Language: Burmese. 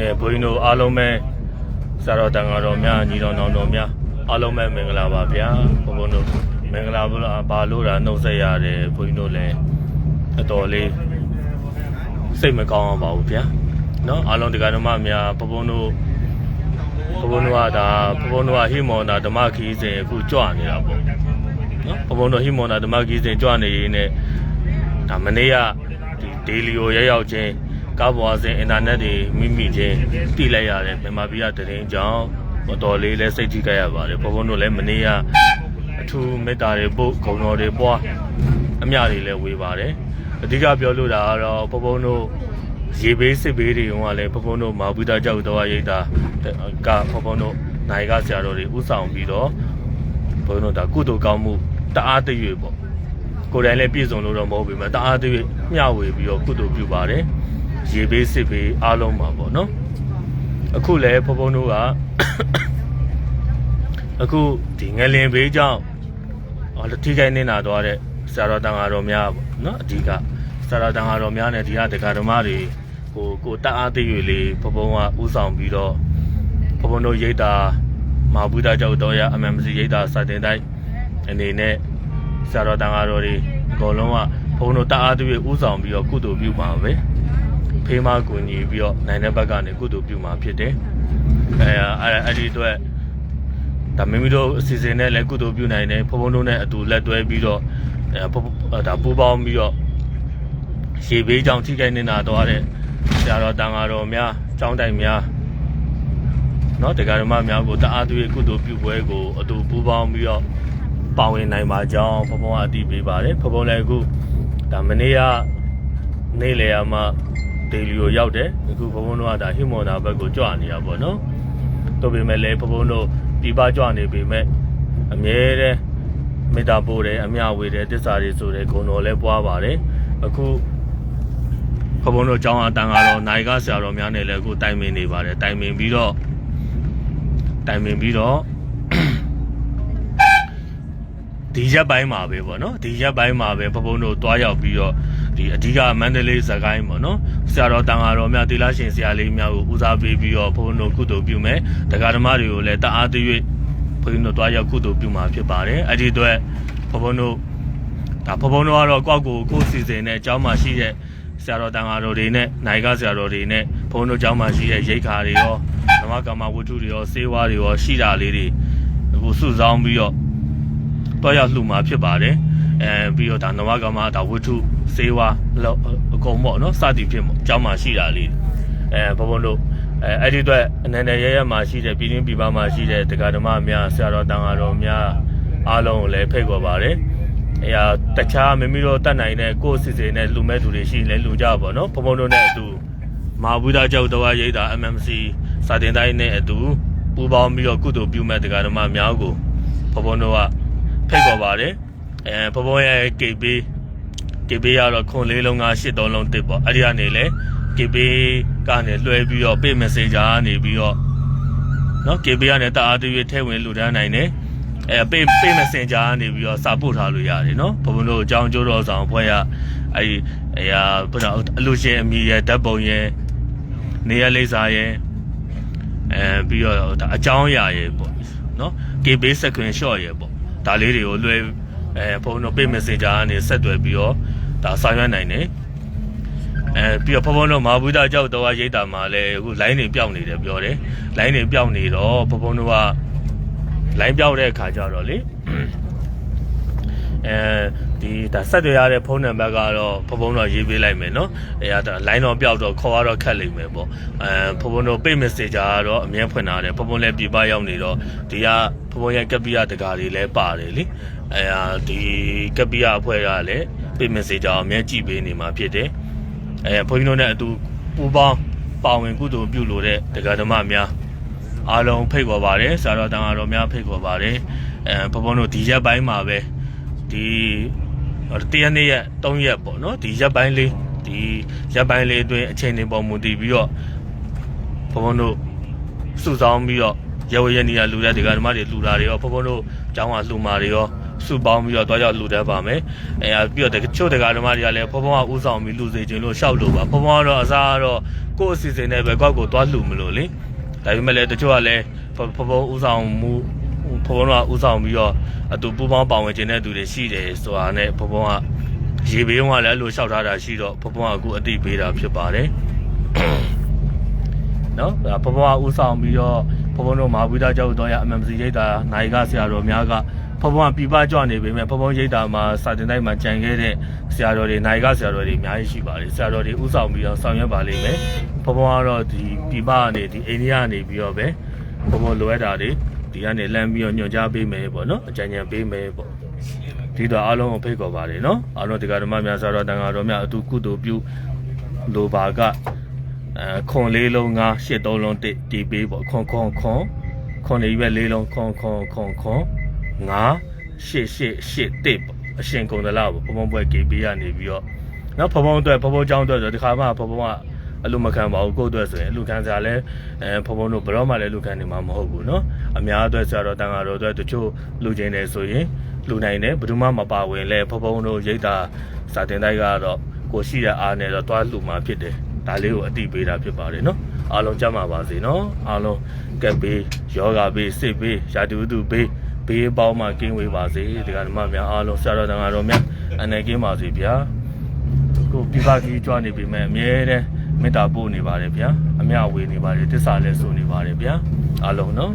ကဲဘုန်းကြီးတို့အားလုံးပဲစာတော်တန်ဃာတော်များညီတော်နောင်တော်များအားလုံးပဲမင်္ဂလာပါဗျာဘုန်းဘုန်းတို့မင်္ဂလာပါလို့တာနှုတ်ဆက်ရတယ်ဘုန်းကြီးတို့လည်းအတော်လေးစိတ်မကောင်းအောင်ပါဘူးဗျာနော်အားလုံးတရားဓမ္မများဘုန်းဘုန်းတို့ဘုန်းဘုန်းတို့ကဒါဘုန်းဘုန်းတို့ကဟိမောနာဓမ္မခီးစဉ်အခုကြွနေတာပေါ့နော်ဘုန်းဘုန်းတို့ဟိမောနာဓမ္မခီးစဉ်ကြွနေရင်းနဲ့ဒါမနေ့ကဒီဒေလီကိုရောက်ရောက်ချင်း ကားပေါ်အစဉ်အင်တာနက်တွေမိမိချင်းတိလိုက်ရတယ်မြန်မာပြည်ကတရင်ကြောင့်တော်လေးလဲစိတ်ထိကြရပါတယ်ဘုံဘုံတို့လည်းမနေ့ကအထူးမေတ္တာတွေပို့ဂုဏ်တော်တွေပွားအမြတွေလည်းဝေပါတယ်အဓိကပြောလို့တာကတော့ဘုံဘုံတို့ရေဘေးစစ်ဘေးတွေကလည်းဘုံဘုံတို့မာဘူးတာကြောက်တော်ရိတ်တာကဘုံဘုံတို့နိုင်ကဆရာတော်တွေဥဆောင်ပြီးတော့ဘုံတို့ဒါကုသိုလ်ကောင်းမှုတအားတရွေပေါ့ကိုယ်တိုင်လည်းပြည့်စုံလို့တော့မဟုတ်ပေမဲ့တအားတရွေမျှဝေပြီးတော့ကုသိုလ်ပြုပါတယ် ရေဘေးစစ်ဘေးအားလုံးပါပေါ့နော်အခုလည်းဘုံဘုံတို့ကအခုဒီငလင်ဘေးကြောင့်ဟောထိခိုက်နေတာတော့တဲ့ဆရာတော်တန်ဃာတော်များပေါ့နော်အဓိကဆရာတော်တန်ဃာတော်များနဲ့ဒီကဒကာဓမ္မတွေကိုကိုတအားသိ၍လေးဘုံဘုံကဥဆောင်ပြီးတော့ဘုံဘုံတို့ရိတ်တာမာဘူးတာကြောက်တော်ရ MMC ရိတ်တာစတင်တိုင်းအနေနဲ့ဆရာတော်တန်ဃာတော်တွေအကုန်လုံးကဘုံတို့တအားသိ၍ဥဆောင်ပြီးတော့ကုသိုလ်ပြုပါပဲ ဖေးမကူညီပြီးတော့နိုင်တဲ့ဘက်ကနေကုသိုလ်ပြုမှာဖြစ်တယ်။အဲအဲအဲ့ဒီအတွက်ဒါမိမိတို့အစီအစဉ်နဲ့လည်းကုသိုလ်ပြုနိုင်တယ်ဖုံဖုံတို့နဲ့အတူလက်တွဲပြီးတော့အဲဖုံဒါပူပေါင်းပြီးတော့ရေဘေးကြောင့်ထိခိုက်နေတာတော့တဲ့ဆရာတော်တန်ဃာတော်များကျောင်းတိုင်များเนาะတရားဓမ္မများကိုတအားသွေးကုသိုလ်ပြုပွဲကိုအတူပူပေါင်းပြီးတော့ပါဝင်နိုင်ပါကြောင်းဖုံဖုံကအတည်ပေးပါတယ်ဖုံဖုံလည်းအခုဒါမနေ့ကနေ့လေယာမှာ ဒေလီကိုရောက်တယ်အခုဘုံဘုံတို့ကဒါဟိမွန်နာဘက်ကိုကြွနေတာပေါ့နော်တို့ပေမဲ့လည်းဘုံဘုံတို့ပြပကြွနေပေမဲ့အမြဲတမ်းမေတ္တာပို့တယ်အမျှဝေတယ်တစ္ဆာတွေဆိုတယ်ဂုဏ်တော်လည်းပွားပါတယ်အခုဘုံဘုံတို့ကျောင်းအတန်ကတော့နိုင်ကဆရာတော်များနဲ့လည်းအခုတိုင်ပင်နေပါတယ်တိုင်ပင်ပြီးတော့တိုင်ပင်ပြီးတော့ ဒီရက်ပိုင်းမှာပဲပေါ့နော်ဒီရက်ပိုင်းမှာပဲဘဘုံတို့တွားရောက်ပြီးတော့ဒီအဓိကမန္တလေးစကိုင်းပေါ့နော်ဆရာတော်တန်ဃာတော်များတိလားရှင်ဆရာလေးများကိုဦးစားပေးပြီးတော့ဘဘုံတို့ကုသိုလ်ပြုမယ်ဒကာဓမ္မတွေကိုလည်းတအားတရွေ့ဘဘုံတို့တွားရောက်ကုသိုလ်ပြုမှာဖြစ်ပါတယ်အဲ့ဒီအတွက်ဘဘုံတို့ဒါဘဘုံတို့ကတော့ကောက်ကိုကိုယ်စီစဉ်တဲ့အကြောင်းမှရှိတဲ့ဆရာတော်တန်ဃာတော်တွေနဲ့နိုင်ကဆရာတော်တွေနဲ့ဘုန်းတို့ကျောင်းမှာရှိတဲ့ရိတ်ခါတွေရောဓမ္မကမ္မဝတ္ထုတွေရောစေဝါတွေရောရှိတာလေးတွေအခုစုဆောင်းပြီးတော့ တွားရောက်လှူမှာဖြစ်ပါတယ်အဲပြီးတော့ဒါနဝကမဒါဝိထုစေဝါအကုန်ပေါ့နော်စသည်ဖြင့်ပေါ့အကြောင်းမှရှိတာလေးအဲဘုံဘုံတို့အဲအဲ့ဒီအတွက်အနန္တရရမှာရှိတဲ့ပြည်တွင်းပြည်ပမှာရှိတဲ့တရားဓမ္မများဆရာတော်တန်ဃာတော်များအားလုံးကိုလည်းဖိတ်ခေါ်ပါတယ်။အဲတခြားမိမိတို့တတ်နိုင်တဲ့ကိုယ်စစ်စစ်နဲ့လူမဲ့သူတွေရှိရင်လည်းလူကြပါတော့။ဘုံဘုံတို့နဲ့အတူမဟာဗုဒ္ဓကျောက်တော်ရိပ်သာ MMC စာတင်တိုင်းနဲ့အတူပူးပေါင်းပြီးတော့ကုသိုလ်ပြုမဲ့တရားဓမ္မများကိုဘုံဘုံတို့က ဖိတ်ခေါ်ပါတယ်အဲဘဘုံရဲ့ KB KB ကတော့ခွန်လေးလုံးက၈သုံးလုံးတစ်ပေါ့အဲ့ဒီကနေလေ KB ကနေလွှဲပြီးတော့ pay messenger ကနေပြီးတော့เนาะ KB ကနေတအားတရွေးထဲဝင်လူတန်းနိုင်တယ်အဲ pay pay messenger ကနေပြီးတော့စာပို့ထားလို့ရတယ်เนาะဘဘုံတို့အကြောင်းကျိုးတော်ဆောင်ဖွဲ့ရအဲ့ဒီအရာဘုရားအလူရှင်အမိရဲ့ဓာတ်ပုံရဲ့နေရလိပ်စာရဲ့အဲပြီးတော့ဒါအကြောင်းအရာရဲ့ပေါ့เนาะ KB screenshot ရဲ့ပေါ့ ဒါလေးတွေကိုလွှဲအဲဖုန်းတော့ pay messenger ကနေဆက်သွယ်ပြီးတော့ဒါဆောင်ရွက်နိုင်တယ်အဲပြီးတော့ဖုန်းဖုန်းတော့မာဘူးတာကြောက်တော့ရိတ်တာမှာလည်းအခု line တွေပျောက်နေတယ်ပြောတယ် line တွေပျောက်နေတော့ဖုန်းဖုန်းတို့က line ပျောက်တဲ့အခါကျတော့လေ အဲဒီဒါဆက်သွယ်ရတဲ့ဖုန်းနံပါတ်ကတော့ဖုန်းဖုန်းတော့ရေးပေးလိုက်မယ်နော်အဲဒါ line တော့ပျောက်တော့ခေါ်ရတော့ခက်လိမ့်မယ်ပေါ့အဲဖုန်းဖုန်းတို့ pay messenger ကတော့အမြဲဖွင့်ထားတယ်ဖုန်းဖုန်းလည်းပြပရောက်နေတော့ဒီကဖုန်းဖုန်းရဲ့ကပီးရတကားတွေလည်းပါတယ်လေအဲဟာဒီကပီးရအဖွဲ့ကလည်း pay messenger အမြဲကြည့်ပေးနေမှာဖြစ်တယ်အဲဘုန်းကြီးတို့နဲ့အတူပူပေါင်းပါဝင်ကုသိုလ်ပြုလို့တဲ့တရားဓမ္မများအားလုံးဖိတ်ခေါ်ပါတယ်ဆရာတော်တန်ဃာတော်များဖိတ်ခေါ်ပါတယ်အဲဘုံဘုံတို့ဒီရက်ပိုင်းမှာပဲ ဒီတရက်နေ့ရက်၃ရက်ပေါ့နော်ဒီရက်ပိုင်းလေးဒီရက်ပိုင်းလေးအတွင်းအချိန်တွေပေါ်မူတည်ပြီးတော့ဘုံဘုံတို့စုဆောင်းပြီးတော့ရဝရနေရလူတဲ့ဒီကဓမ္မတွေလူတာတွေရောဘုံဘုံတို့ကျောင်းကလူမာတွေရောစုပေါင်းပြီးတော့တွားရောက်လှူဒန်းပါမယ်အဲပြီးတော့တချို့တရားဓမ္မတွေကလည်းဘုံဘုံကဥဆောင်ပြီးလှူစေခြင်းလို့ရှောက်လို့ပါဘုံဘုံကတော့အစားကတော့ကိုယ့်အစီအစဉ်နဲ့ပဲကောက်ကိုတွားလှူမလို့လေဒါပေမဲ့လည်းတချို့ကလည်းဘုံဘုံဥဆောင်မှု ဘုံဘုံကဥဆောင်ပြီးတော့အတူပူပေါင်းပါဝင်ခြင်းတဲ့သူတွေရှိတယ်ဆိုတာနဲ့ဘုံဘုံကရေဘေးကလည်းအဲ့လိုလျှောက်ထားတာရှိတော့ဘုံဘုံကအခုအတိပေးတာဖြစ်ပါတယ်နော်ဒါဘဘဝဥဆောင်ပြီးတော့ဘဘုံတို့မာဝိဒကျောက်တော်ရ MMC ရိတ်တာနိုင်ကဆရာတော်များကဘဘဝပြပကြွနေပေမဲ့ဘဘုံရိတ်တာမှာစာတင်တိုင်းမှာကြံခဲ့တဲ့ဆရာတော်တွေနိုင်ကဆရာတော်တွေအများကြီးရှိပါတယ်ဆရာတော်တွေဥဆောင်ပြီးတော့ဆောင်ရွက်ပါလိမ့်မယ်ဘဘဝကတော့ဒီပြပကနေဒီအိန္ဒိယကနေပြီးတော့ပဲဘဘုံလိုအပ်တာတွေ ဒီကနေလှမ်းပြီးတော့ညွှန်ကြားပေးမယ်ပေါ့နော်အကြံဉာဏ်ပေးမယ်ပေါ့ဒီတော့အားလုံးကိုဖိတ်ခေါ်ပါတယ်နော်အားလုံးဒီကဓမ္မများဆိုတော့တန်ဃာတော်များအတူကုသိုလ်ပြုလိုပါကခွန်လေးလုံးငါရှစ်သုံးလုံးတီးပေးပေါ့ခွန်ခွန်ခွန်ခွန်လေးပဲလေးလုံးခွန်ခွန်ခွန်ခွန်ငါရှစ်ရှစ်ရှစ်တိပေါ့အရှင်ကုန်တလားပေါ့ဘုံဘုံပွဲကေပေးရနေပြီးတော့နော်ဘုံဘုံအတွက်ဘုံဘုံကြောင်းအတွက်ဆိုဒီခါမှဘုံဘုံက အလူမခံပါဘူးကိုယ့်အတွက်ဆိုရင်အလူခံစားလဲအဲဘုံဘုံတို့ဘယ်တော့မှလည်းလူခံနေမှာမဟုတ်ဘူးเนาะအများအတွက်ဆရာတော်တန်ဃာတော်အတွက်တချို့လူချင်းတယ်ဆိုရင်လူနိုင်တယ်ဘယ်သူမှမပါဝင်လဲဘုံဘုံတို့ရိတ်တာစာတင်တိုက်ကတော့ကိုရှိတဲ့အားနဲ့တော့တွားလူမှာဖြစ်တယ် ဒါလေးကိုအတိပေးတာဖြစ်ပါတယ်နော်အားလုံးကြမ်းပါပါစေနော်အားလုံးကက်ဘေးယောဂဘေးစစ်ဘေးရာတူတူဘေးဘေးပေါင်းမှကင်းဝေးပါစေဒီကဓမ္မများအားလုံးဆရာတော်တန်ဃာတော်များအနေကင်းပါစေဗျာကိုပြပကြီးကြွနေပြီမဲ့အမြဲတမ်း မေတ္တာပို့နေပါတယ်ဗျာအမြဝေနေပါတယ်တစ္ဆာလည်းဆိုနေပါတယ်ဗျာအားလုံးနော်